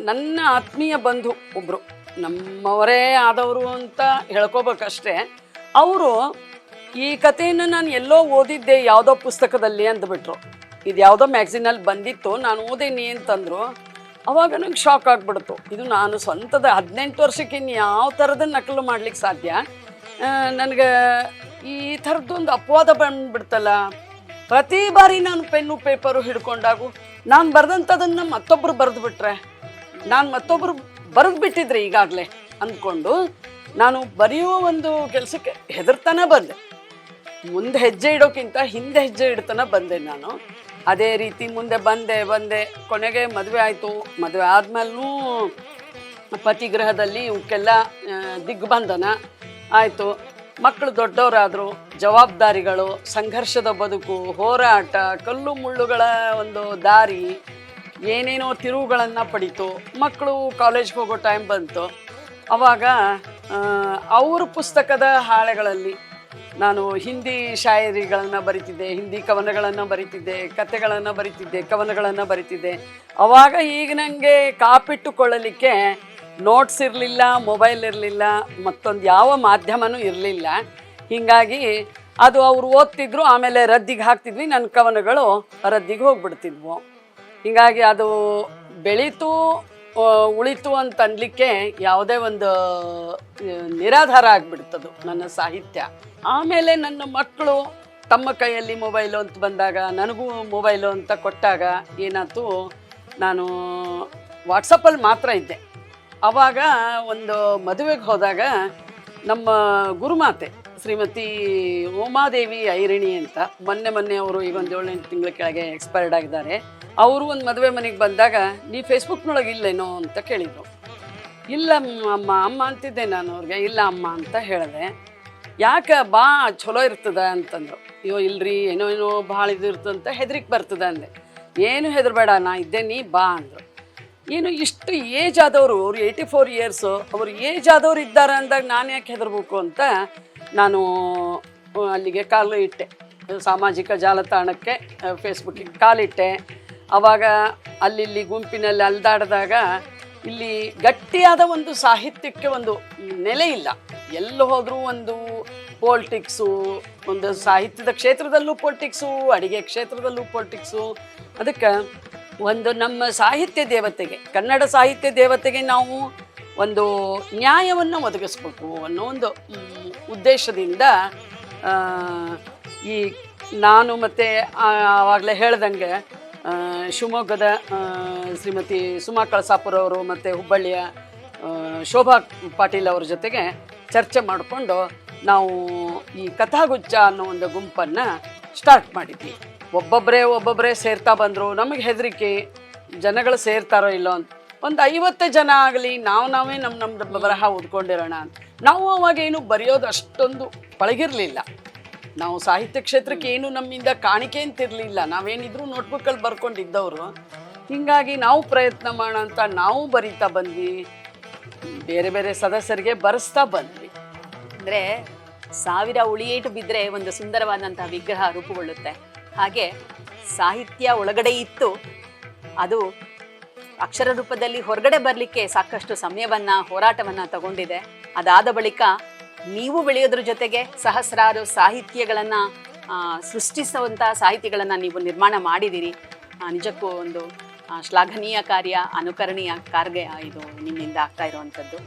ನನ್ನ ಆತ್ಮೀಯ ಬಂಧು ಒಬ್ಬರು ನಮ್ಮವರೇ ಆದವರು ಅಂತ ಹೇಳ್ಕೋಬೇಕಷ್ಟೇ. ಅವರು ಈ ಕಥೆಯನ್ನು ನಾನು ಎಲ್ಲೋ ಓದಿದ್ದೆ ಯಾವುದೋ ಪುಸ್ತಕದಲ್ಲಿ ಅಂದ್ಬಿಟ್ರು. ಇದು ಯಾವುದೋ ಮ್ಯಾಗ್ಝಿನಲ್ಲಿ ಬಂದಿತ್ತು, ನಾನು ಓದೇನಿ ಅಂತಂದರು. ಅವಾಗ ನಂಗೆ ಶಾಕ್ ಆಗಿಬಿಡ್ತು. ಇದು ನಾನು ಸ್ವಂತದ ಹದಿನೆಂಟು ವರ್ಷಕ್ಕೆ ಇನ್ನು ಯಾವ ಥರದ ನಕಲು ಮಾಡ್ಲಿಕ್ಕೆ ಸಾಧ್ಯ? ನನಗೆ ಈ ಥರದ್ದೊಂದು ಅಪವಾದ ಬಂದ್ಬಿಡ್ತಲ್ಲ. ಪ್ರತಿ ಬಾರಿ ನಾನು ಪೆನ್ನು, ಪೇಪರು ಹಿಡ್ಕೊಂಡಾಗು ನಾನು ಬರೆದಂಥದನ್ನು ಮತ್ತೊಬ್ಬರು ಬರೆದು ಬಿಟ್ರೆ ನಾನು ಮತ್ತೊಬ್ಬರು ಬರೆದು ಬಿಟ್ಟಿದ್ರೆ ಈಗಾಗಲೇ ಅಂದ್ಕೊಂಡು ನಾನು ಬರೆಯುವ ಒಂದು ಕೆಲಸಕ್ಕೆ ಹೆದರ್ತಾನೆ ಬಂದೆ. ಮುಂದೆ ಹೆಜ್ಜೆ ಇಡೋಕ್ಕಿಂತ ಹಿಂದೆ ಹೆಜ್ಜೆ ಇಡ್ತಾನೆ ಬಂದೆ ನಾನು. ಅದೇ ರೀತಿ ಮುಂದೆ ಬಂದೆ ಬಂದೆ. ಕೊನೆಗೆ ಮದುವೆ ಆಯಿತು. ಮದುವೆ ಆದಮೇಲೂ ಪತಿಗೃಹದಲ್ಲಿ ಇವಕ್ಕೆಲ್ಲ ದಿಗ್ಬಂಧನ ಆಯಿತು. ಮಕ್ಕಳು ದೊಡ್ಡವರಾದರು, ಜವಾಬ್ದಾರಿಗಳು, ಸಂಘರ್ಷದ ಬದುಕು, ಹೋರಾಟ, ಕಲ್ಲು ಮುಳ್ಳುಗಳ ಒಂದು ದಾರಿ, ಏನೇನೋ ತಿರುವುಗಳನ್ನು ಪಡೀತು. ಮಕ್ಕಳು ಕಾಲೇಜ್ಗೆ ಹೋಗೋ ಟೈಮ್ ಬಂತು. ಅವಾಗ ಅವ್ರ ಪುಸ್ತಕದ ಹಾಳೆಗಳಲ್ಲಿ ನಾನು ಹಿಂದಿ ಶಾಯರಿಗಳನ್ನು ಬರಿತಿದ್ದೆ, ಹಿಂದಿ ಕವನಗಳನ್ನು ಬರಿತಿದ್ದೆ, ಕತೆಗಳನ್ನು ಬರಿತಿದ್ದೆ, ಕವನಗಳನ್ನು ಬರಿತಿದ್ದೆ. ಅವಾಗ ಈಗ ನನಗೆ ಕಾಪಿಟ್ಟುಕೊಳ್ಳಲಿಕ್ಕೆ ನೋಟ್ಸ್ ಇರಲಿಲ್ಲ, ಮೊಬೈಲ್ ಇರಲಿಲ್ಲ, ಮತ್ತೊಂದು ಯಾವ ಮಾಧ್ಯಮನೂ ಇರಲಿಲ್ಲ. ಹೀಗಾಗಿ ಅದು ಅವರು ಓದ್ತಿದ್ರು, ಆಮೇಲೆ ರದ್ದಿಗೆ ಹಾಕ್ತಿದ್ವಿ ನನ್ನ ಕವನಗಳು ರದ್ದಿಗೆ ಹೋಗ್ಬಿಡ್ತಿದ್ವು. ಹೀಗಾಗಿ ಅದು ಬೆಳೀತು ಉಳಿತು ಅಂತ ಅನ್ಲಿಕ್ಕೆ ಯಾವುದೇ ಒಂದು ನಿರಾಧಾರ ಆಗ್ಬಿಡ್ತದು ನನ್ನ ಸಾಹಿತ್ಯ. ಆಮೇಲೆ ನನ್ನ ಮಕ್ಕಳು ತಮ್ಮ ಕೈಯಲ್ಲಿ ಮೊಬೈಲು ಅಂತ ಬಂದಾಗ, ನನಗೂ ಮೊಬೈಲು ಅಂತ ಕೊಟ್ಟಾಗ ಏನಾಯ್ತು, ನಾನು ವಾಟ್ಸಪ್ಪಲ್ಲಿ ಮಾತ್ರ ಇದ್ದೆ. ಆವಾಗ ಒಂದು ಮದುವೆಗೆ ಹೋದಾಗ ನಮ್ಮ ಗುರುಮಾತೆ, ಶ್ರೀಮತಿ ಉಮಾದೇವಿ ಐರಿಣಿ ಅಂತ, ಮೊನ್ನೆ ಮೊನ್ನೆ ಅವರು ಈಗ ಒಂದು ಏಳೆಂಟು ತಿಂಗಳ ಕೆಳಗೆ ಎಕ್ಸ್ಪೈರ್ಡ್ ಆಗಿದ್ದಾರೆ. ಅವರು ಒಂದು ಮದುವೆ ಮನೆಗೆ ಬಂದಾಗ, ನೀ ಫೇಸ್ಬುಕ್ನೊಳಗೆ ಇಲ್ಲೇನೋ ಅಂತ ಕೇಳಿದರು. ಇಲ್ಲ ಅಮ್ಮ ಅಮ್ಮ ಅಂತಿದ್ದೆ ನಾನು ಅವ್ರಿಗೆ. ಇಲ್ಲ ಅಮ್ಮ ಅಂತ ಹೇಳಿದೆ. ಯಾಕೆ, ಬಾ, ಚಲೋ ಇರ್ತದ? ಅಂತಂದರು. ಅಯ್ಯೋ, ಇಲ್ರಿ, ಏನೋ ಏನೋ ಭಾಳ ಇದು ಇರ್ತದಂತ ಹೆದರಿಕೆ ಬರ್ತದ ಅಂದೆ. ಏನು ಹೆದರ್ಬೇಡ, ನಾ ನೀ ಬಾ, ಅಂದರು. ಏನು ಇಷ್ಟು ಏಜ್ ಆದವರು, ಅವರು ಏಯ್ಟಿ ಫೋರ್ ಇಯರ್ಸು ಅವರು ಏಜ್ ಆದವ್ರು ಇದ್ದಾರೆ ಅಂದಾಗ ನಾನು ಯಾಕೆ ಹೆದರ್ಬೇಕು ಅಂತ ನಾನು, ಅಲ್ಲಿಗೆ ಕಾಲು ಇಟ್ಟೆ. ಸಾಮಾಜಿಕ ಜಾಲತಾಣಕ್ಕೆ ಫೇಸ್ಬುಕ್ಕಿಗೆ ಕಾಲಿಟ್ಟೆ. ಆವಾಗ ಅಲ್ಲಿ ಗುಂಪಿನಲ್ಲಿ ಅಲ್ದಾಡಿದಾಗ ಇಲ್ಲಿ ಗಟ್ಟಿಯಾದ ಒಂದು ಸಾಹಿತ್ಯಕ್ಕೆ ಒಂದು ನೆಲೆ ಇಲ್ಲ. ಎಲ್ಲಿ ಹೋದರೂ ಒಂದು ಪೋಲ್ಟಿಕ್ಸು ಒಂದು ಸಾಹಿತ್ಯದ ಕ್ಷೇತ್ರದಲ್ಲೂ ಪೊಲಿಟಿಕ್ಸು ಅಡಿಗೆ ಕ್ಷೇತ್ರದಲ್ಲೂ ಪೊಲಿಟಿಕ್ಸು ಅದಕ್ಕೆ ಒಂದು ನಮ್ಮ ಸಾಹಿತ್ಯ ದೇವತೆಗೆ, ಕನ್ನಡ ಸಾಹಿತ್ಯ ದೇವತೆಗೆ ನಾವು ಒಂದು ನ್ಯಾಯವನ್ನು ಒದಗಿಸ್ಬೇಕು ಅನ್ನೋ ಒಂದು ಉದ್ದೇಶದಿಂದ ಈ ನಾನು ಮತ್ತು ಆವಾಗಲೇ ಹೇಳ್ದಂಗೆ ಶಿವಮೊಗ್ಗದ ಶ್ರೀಮತಿ ಸುಮಾ ಕಳಸಾಪುರ ಅವರು ಮತ್ತು ಹುಬ್ಬಳ್ಳಿಯ ಶೋಭಾ ಪಾಟೀಲ್ ಅವ್ರ ಜೊತೆಗೆ ಚರ್ಚೆ ಮಾಡಿಕೊಂಡು ನಾವು ಈ ಕಥಾಗುಚ್ಛ ಅನ್ನೋ ಒಂದು ಗುಂಪನ್ನು ಸ್ಟಾರ್ಟ್ ಮಾಡಿದ್ವಿ. ಒಬ್ಬೊಬ್ಬರೇ ಒಬ್ಬೊಬ್ಬರೇ ಸೇರ್ತಾ ಬಂದರು. ನಮಗೆ ಹೆದರಿಕೆ, ಜನಗಳು ಸೇರ್ತಾರೋ ಇಲ್ಲೋ ಅಂತ. ಒಂದು ಐವತ್ತು ಜನ ಆಗಲಿ, ನಾವು ನಾವೇ ನಮ್ಮ ನಮ್ಮ ಬರಹ ಓದ್ಕೊಂಡಿರೋಣ ಅಂತ. ನಾವು ಅವಾಗ ಏನು ಬರೆಯೋದು ಅಷ್ಟೊಂದು ಪಳಗಿರಲಿಲ್ಲ. ನಾವು ಸಾಹಿತ್ಯ ಕ್ಷೇತ್ರಕ್ಕೆ ಏನು ನಮ್ಮಿಂದ ಕಾಣಿಕೆ ಅಂತಿರಲಿಲ್ಲ ನಾವೇನಿದ್ರು ನೋಟ್ಬುಕ್ಕಲ್ಲಿ ಬರ್ಕೊಂಡಿದ್ದವರು. ಹೀಗಾಗಿ ನಾವು ಪ್ರಯತ್ನ ಮಾಡೋಣ ಅಂತ ನಾವು ಬರಿತಾ ಬಂದ್ವಿ. ಬೇರೆ ಬೇರೆ ಸದಸ್ಯರಿಗೆ ಬರೆಸ್ತಾ ಬಂದ್ವಿ. ಅಂದ್ರೆ ಸಾವಿರ ಉಳಿಯೇಟು ಬಿದ್ದರೆ ಒಂದು ಸುಂದರವಾದಂತಹ ವಿಗ್ರಹ ರೂಪುಗೊಳ್ಳುತ್ತೆ. ಹಾಗೆ ಸಾಹಿತ್ಯ ಒಳಗಡೆ ಇತ್ತು. ಅದು ಅಕ್ಷರ ರೂಪದಲ್ಲಿ ಹೊರಗಡೆ ಬರಲಿಕ್ಕೆ ಸಾಕಷ್ಟು ಸಮಯವನ್ನ, ಹೋರಾಟವನ್ನ ತಗೊಂಡಿದೆ. ಅದಾದ ಬಳಿಕ ನೀವು ಬೆಳೆಯೋದ್ರ ಜೊತೆಗೆ ಸಹಸ್ರಾರು ಸಾಹಿತ್ಯಗಳನ್ನ ಸೃಷ್ಟಿಸುವಂತಹ ಸಾಹಿತ್ಯಗಳನ್ನ ನೀವು ನಿರ್ಮಾಣ ಮಾಡಿದ್ದೀರಿ ನಿಜಕ್ಕೂ ಒಂದು ಶ್ಲಾಘನೀಯ ಕಾರ್ಯ, ಅನುಕರಣೀಯ ಕಾರ್ಯ ಇದು ನಿಮ್ಮಿಂದ ಆಗ್ತಾ ಇರುವಂಥದ್ದು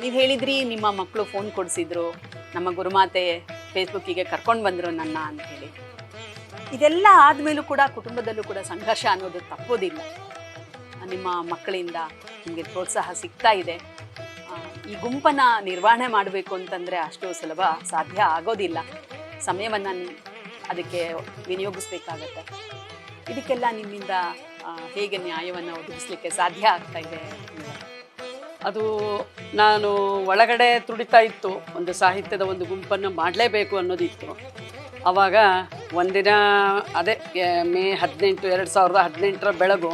ನೀವು ಹೇಳಿದ್ರಿ, ನಿಮ್ಮ ಮಕ್ಕಳು ಫೋನ್ ಕೊಡಿಸಿದ್ರು, ನಮ್ಮ ಗುರುಮಾತೆ ಫೇಸ್ಬುಕ್ಕಿಗೆ ಕರ್ಕೊಂಡು ಬಂದರು ನನ್ನ ಅಂತ ಹೇಳಿ. ಇದೆಲ್ಲ ಆದಮೇಲೂ ಕೂಡ ಕುಟುಂಬದಲ್ಲೂ ಕೂಡ ಸಂಘರ್ಷ ಅನ್ನೋದು ತಪ್ಪೋದಿಲ್ಲ. ನಿಮ್ಮ ಮಕ್ಕಳಿಂದ ನಿಮಗೆ ಪ್ರೋತ್ಸಾಹ ಸಿಗ್ತಾ ಇದೆ. ಈ ಗುಂಪನ್ನು ನಿರ್ವಹಣೆ ಮಾಡಬೇಕು ಅಂತಂದರೆ ಅಷ್ಟು ಸುಲಭ ಸಾಧ್ಯ ಆಗೋದಿಲ್ಲ. ಸಮಯವನ್ನು ಅದಕ್ಕೆ ವಿನಿಯೋಗಿಸ್ಬೇಕಾಗತ್ತೆ. ಇದಕ್ಕೆಲ್ಲ ನಿಮ್ಮಿಂದ ಹೇಗೆ ನ್ಯಾಯವನ್ನು ಒದಗಿಸ್ಲಿಕ್ಕೆ ಸಾಧ್ಯ ಆಗ್ತಾ ಇದೆ? ಅದು ನಾನು ಒಳಗಡೆ ತುಡಿತಾ ಇತ್ತು. ಒಂದು ಸಾಹಿತ್ಯದ ಒಂದು ಗುಂಪನ್ನು ಮಾಡಲೇಬೇಕು ಅನ್ನೋದಿತ್ತು. ಆವಾಗ ಒಂದಿನ, ಅದೇ ಮೇ ಹದಿನೆಂಟು, ಎರಡು ಸಾವಿರದ ಹದಿನೆಂಟರ ಬೆಳಗು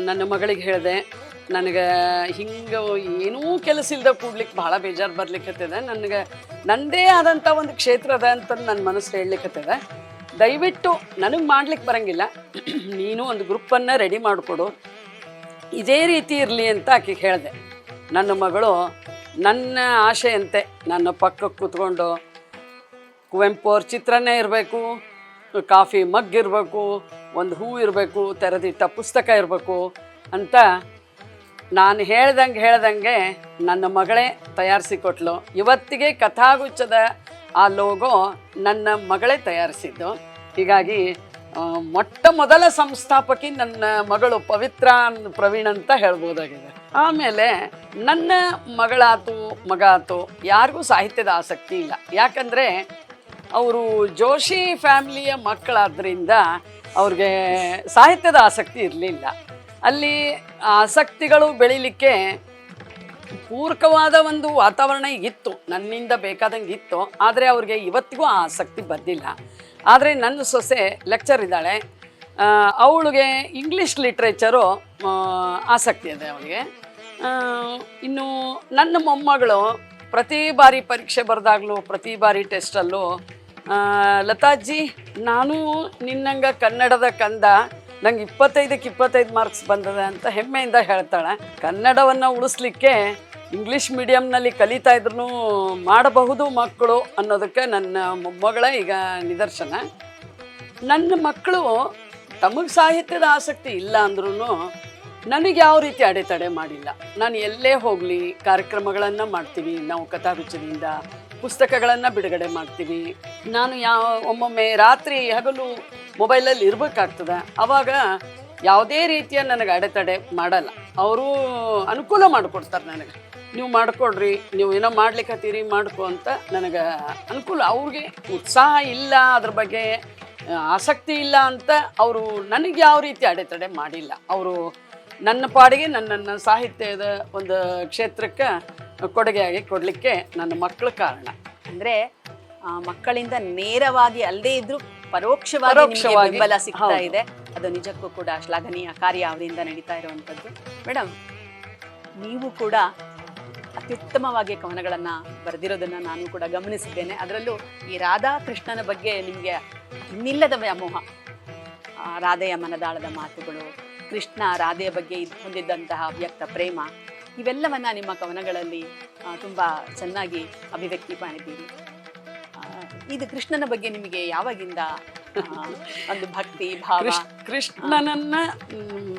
ನನ್ನ ಮಗಳಿಗೆ ಹೇಳಿದೆ ನನಗೆ ಹಿಂಗೆ ಏನೂ ಕೆಲಸ ಇಲ್ಲದೆ ಕೂಡ್ಲಿಕ್ಕೆ ಭಾಳ ಬೇಜಾರು ಬರ್ಲಿಕ್ಕತ್ತದ ನನಗೆ ನನ್ನದೇ ಆದಂಥ ಒಂದು ಕ್ಷೇತ್ರ ಅದ ಅಂತ ನನ್ನ ಮನಸ್ಸು ಹೇಳಲಿಕ್ಕತ್ತದ ದಯವಿಟ್ಟು ನನಗೆ ಮಾಡ್ಲಿಕ್ಕೆ ಬರಂಗಿಲ್ಲ. (clears throat) ನೀನು ಒಂದು ಗ್ರೂಪನ್ನು ರೆಡಿ ಮಾಡಿಕೊಡು. ಇದೇ ರೀತಿ ಇರಲಿ ಅಂತ ಆಕೆಗೆ ಹೇಳಿದೆ. ನನ್ನ ಮಗಳು ನನ್ನ ಆಶೆಯಂತೆ ನನ್ನ ಪಕ್ಕಕ್ಕೆ ಕೂತ್ಕೊಂಡು ಕುವೆಂಪು ಅವ್ರ ಚಿತ್ರನೇ ಇರಬೇಕು, ಕಾಫಿ ಮಗ್ ಇರಬೇಕು, ಒಂದು ಹೂ ಇರಬೇಕು, ತೆರೆದಿಟ್ಟ ಪುಸ್ತಕ ಇರಬೇಕು ಅಂತ ನಾನು ಹೇಳ್ದಂಗೆ ಹೇಳ್ದಂಗೆ ನನ್ನ ಮಗಳೇ ತಯಾರಿಸಿಕೊಟ್ಲು. ಇವತ್ತಿಗೆ ಕಥಾಗುಚ್ಛದ ಆ ಲೋಗೋ ನನ್ನ ಮಗಳೇ ತಯಾರಿಸಿದ್ದು. ಹೀಗಾಗಿ ಮೊಟ್ಟ ಮೊದಲ ಸಂಸ್ಥಾಪಕಿ ನನ್ನ ಮಗಳು ಪವಿತ್ರ ಪ್ರವೀಣ್ ಅಂತ ಹೇಳ್ಬೋದಾಗಿದೆ. ಆಮೇಲೆ ನನ್ನ ಮಗಳಾತು ಮಗ ಆತು ಯಾರಿಗೂ ಸಾಹಿತ್ಯದ ಆಸಕ್ತಿ ಇಲ್ಲ. ಯಾಕಂದರೆ ಅವರು ಜೋಶಿ ಫ್ಯಾಮಿಲಿಯ ಮಕ್ಕಳಾದ್ರಿಂದ ಅವ್ರಿಗೆ ಸಾಹಿತ್ಯದ ಆಸಕ್ತಿ ಇರಲಿಲ್ಲ. ಅಲ್ಲಿ ಆಸಕ್ತಿಗಳು ಬೆಳಿಲಿಕ್ಕೆ ಪೂರಕವಾದ ಒಂದು ವಾತಾವರಣ ಇತ್ತು, ನನ್ನಿಂದ ಬೇಕಾದಂಗೆ ಇತ್ತು, ಆದರೆ ಅವ್ರಿಗೆ ಇವತ್ತಿಗೂ ಆ ಆಸಕ್ತಿ ಬಂದಿಲ್ಲ. ಆದರೆ ನನ್ನ ಸೊಸೆ ಲೆಕ್ಚರ್ ಇದ್ದಾಳೆ. ಅವಳಿಗೆ ಇಂಗ್ಲೀಷ್ ಲಿಟ್ರೇಚರು ಆಸಕ್ತಿ ಇದೆ ಅವಳಿಗೆ. ಇನ್ನು ನನ್ನ ಮೊಮ್ಮಗಳು ಪ್ರತಿ ಬಾರಿ ಪರೀಕ್ಷೆ ಬರೆದಾಗಲೂ, ಪ್ರತಿ ಬಾರಿ ಟೆಸ್ಟಲ್ಲೂ ಲತಾಜಿ, ನಾನು ನಿನ್ನಂಗ ಕನ್ನಡದ ಕಂದ ನಂಗೆ ಇಪ್ಪತ್ತೈದಕ್ಕೆ ಇಪ್ಪತ್ತೈದು ಮಾರ್ಕ್ಸ್ ಬಂದದೆ ಅಂತ ಹೆಮ್ಮೆಯಿಂದ ಹೇಳ್ತಾಳೆ. ಕನ್ನಡವನ್ನು ಉಳಿಸ್ಲಿಕ್ಕೆ ಇಂಗ್ಲೀಷ್ ಮೀಡಿಯಮ್ನಲ್ಲಿ ಕಲಿತಾ ಇದ್ರು ಮಾಡಬಹುದು ಮಕ್ಕಳು ಅನ್ನೋದಕ್ಕೆ ನನ್ನ ಮೊಮ್ಮಗಳ ಈಗ ನಿದರ್ಶನ. ನನ್ನ ಮಕ್ಕಳು ತಮಗೆ ಸಾಹಿತ್ಯದ ಆಸಕ್ತಿ ಇಲ್ಲ ಅಂದ್ರೂ ನನಗೆ ಯಾವ ರೀತಿ ಅಡೆತಡೆ ಮಾಡಿಲ್ಲ. ನಾನು ಎಲ್ಲೇ ಹೋಗಲಿ, ಕಾರ್ಯಕ್ರಮಗಳನ್ನು ಮಾಡ್ತೀವಿ, ನಾವು ಕಥಾಗುಚ್ಛದಿಂದ ಪುಸ್ತಕಗಳನ್ನು ಬಿಡುಗಡೆ ಮಾಡ್ತೀವಿ. ನಾನು ಯಾವ, ಒಮ್ಮೊಮ್ಮೆ ರಾತ್ರಿ ಹಗಲು ಮೊಬೈಲಲ್ಲಿ ಇರಬೇಕಾಗ್ತದೆ. ಆವಾಗ ಯಾವುದೇ ರೀತಿಯ ನನಗೆ ಅಡೆತಡೆ ಮಾಡಲ್ಲ. ಅವರು ಅನುಕೂಲ ಮಾಡಿಕೊಡ್ತಾರೆ ನನಗೆ. ನೀವು ಮಾಡಿಕೊಡ್ರಿ, ನೀವು ಏನೋ ಮಾಡ್ಲಿಕ್ಕತ್ತೀರಿ ಮಾಡ್ಕೊ ಅಂತ ನನಗೆ ಅನುಕೂಲ. ಅವ್ರಿಗೆ ಉತ್ಸಾಹ ಇಲ್ಲ, ಅದ್ರ ಬಗ್ಗೆ ಆಸಕ್ತಿ ಇಲ್ಲ ಅಂತ ಅವರು ನನಗೆ ಯಾವ ರೀತಿ ಅಡೆತಡೆ ಮಾಡಿಲ್ಲ. ಅವರು ನನ್ನ ಪಾಡಿಗೆ ನನ್ನನ್ನು ಸಾಹಿತ್ಯದ ಒಂದು ಕ್ಷೇತ್ರಕ್ಕೆ ಕೊಡುಗೆಯಾಗಿ ಕೊಡಲಿಕ್ಕೆ ನನ್ನ ಮಕ್ಕಳ ಕಾರಣ. ಅಂದ್ರೆ ಆ, ಮಕ್ಕಳಿಂದ ನೇರವಾಗಿ ಅಲ್ಲದೆ ಇದ್ರೂ ಪರೋಕ್ಷವಾಗಿ ಬೆಂಬಲ ಸಿಗ್ತಾ ಇದೆ. ಅದು ನಿಜಕ್ಕೂ ಕೂಡ ಶ್ಲಾಘನೀಯ ಕಾರ್ಯ ಅವರಿಂದ ನಡೀತಾ ಇರುವಂಥದ್ದು. ಮೇಡಮ್ ನೀವು ಕೂಡ ಅತ್ಯುತ್ತಮವಾಗಿ ಕವನಗಳನ್ನು ಬರೆದಿರೋದನ್ನ ನಾನು ಕೂಡ ಗಮನಿಸಿದ್ದೇನೆ. ಅದರಲ್ಲೂ ಈ ರಾಧಾಕೃಷ್ಣನ ಬಗ್ಗೆ ನಿಮಗೆ ಇನ್ನಿಲ್ಲದ ವ್ಯಾಮೋಹ. ರಾಧೆಯ ಮನದಾಳದ ಮಾತುಗಳು ಕೃಷ್ಣ ರಾಧೆಯ ಬಗ್ಗೆ ಹೊಂದಿದ್ದಂತಹ ವ್ಯಕ್ತ ಪ್ರೇಮ ಇವೆಲ್ಲವನ್ನ ನಿಮ್ಮ ಕವನಗಳಲ್ಲಿ ತುಂಬಾ ಚೆನ್ನಾಗಿ ಅಭಿವ್ಯಕ್ತಿ ಮಾಡಿದ್ದೀರಿ. ಇದು ಕೃಷ್ಣನ ಬಗ್ಗೆ ನಿಮಗೆ ಯಾವಾಗಿಂದ ಒಂದು ಭಕ್ತಿ ಭಾವ? ಕೃಷ್ಣ ಕೃಷ್ಣನನ್ನ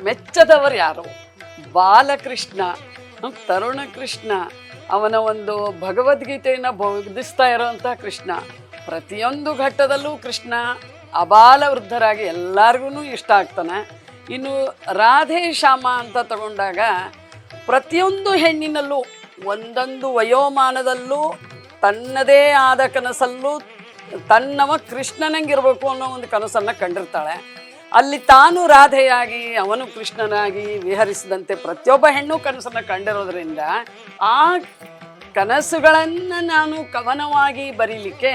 ಮೆಚ್ಚದವರು ಯಾರು? ಬಾಲಕೃಷ್ಣ ತರುಣ ಕೃಷ್ಣ ಅವನ ಒಂದು ಭಗವದ್ಗೀತೆಯನ್ನು ಬೋಧಿಸ್ತಾ ಇರೋವಂಥ ಕೃಷ್ಣ. ಪ್ರತಿಯೊಂದು ಘಟ್ಟದಲ್ಲೂ ಕೃಷ್ಣ ಅಬಾಲ ವೃದ್ಧರಾಗಿ ಎಲ್ಲರಿಗೂ ಇಷ್ಟ ಆಗ್ತಾನೆ. ಇನ್ನು ರಾಧೆ ಶ್ಯಾಮ ಅಂತ ತಗೊಂಡಾಗ ಪ್ರತಿಯೊಂದು ಹೆಣ್ಣಿನಲ್ಲೂ, ಒಂದೊಂದು ವಯೋಮಾನದಲ್ಲೂ, ತನ್ನದೇ ಆದ ಕನಸಲ್ಲೂ, ತನ್ನವ ಕೃಷ್ಣನಂಗಿರ್ಬೇಕು ಅನ್ನೋ ಒಂದು ಕನಸನ್ನು ಕಂಡಿರ್ತಾಳೆ. ಅಲ್ಲಿ ತಾನು ರಾಧೆಯಾಗಿ, ಅವನು ಕೃಷ್ಣನಾಗಿ ವಿಹರಿಸಿದಂತೆ ಪ್ರತಿಯೊಬ್ಬ ಹೆಣ್ಣು ಕನಸನ್ನು ಕಂಡಿರೋದ್ರಿಂದ, ಆ ಕನಸುಗಳನ್ನು ನಾನು ಕವನವಾಗಿ ಬರೀಲಿಕ್ಕೆ